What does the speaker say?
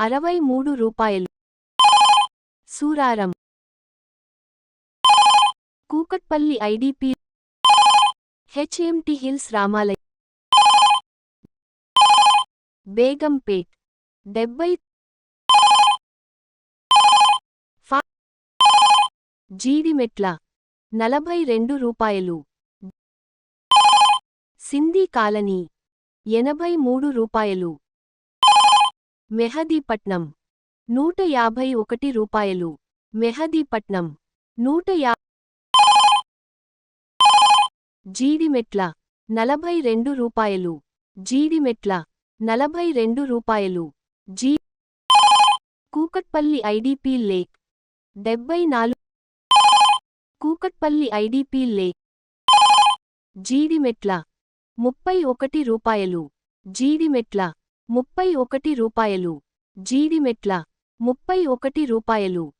అరవై మూడు రూపాయలు. Suraram. Kukatpally IDP. HMT hills రామాలయ. బేగంపేట్. డెబ్బై. జీడిమెట్ల. నలభై రెండు రూపాయలు. సింధీ కాలనీ. ఎనభై మూడు రూపాయలు. మెహదీపట్నం. నూట యాభై ఒకటి రూపాయలు. మెహదీపట్నం. నూట యా జీడిమెట్ల. నలభై రెండు రూపాయలు. జీడిమెట్ల. నలభై రెండు రూపాయలు. జీ కూకట్పల్లి ఐడిపి లేక్. డెబ్బై నాలుగు కూకట్పల్లి ఐడిపి లేక్. జీడిమెట్ల. ముప్పై ఒకటి రూపాయలు. జీడిమెట్ల. ముప్పై ఒకటి రూపాయలు. జీడిమెట్ల ముప్పై ఒకటి రూపాయలు.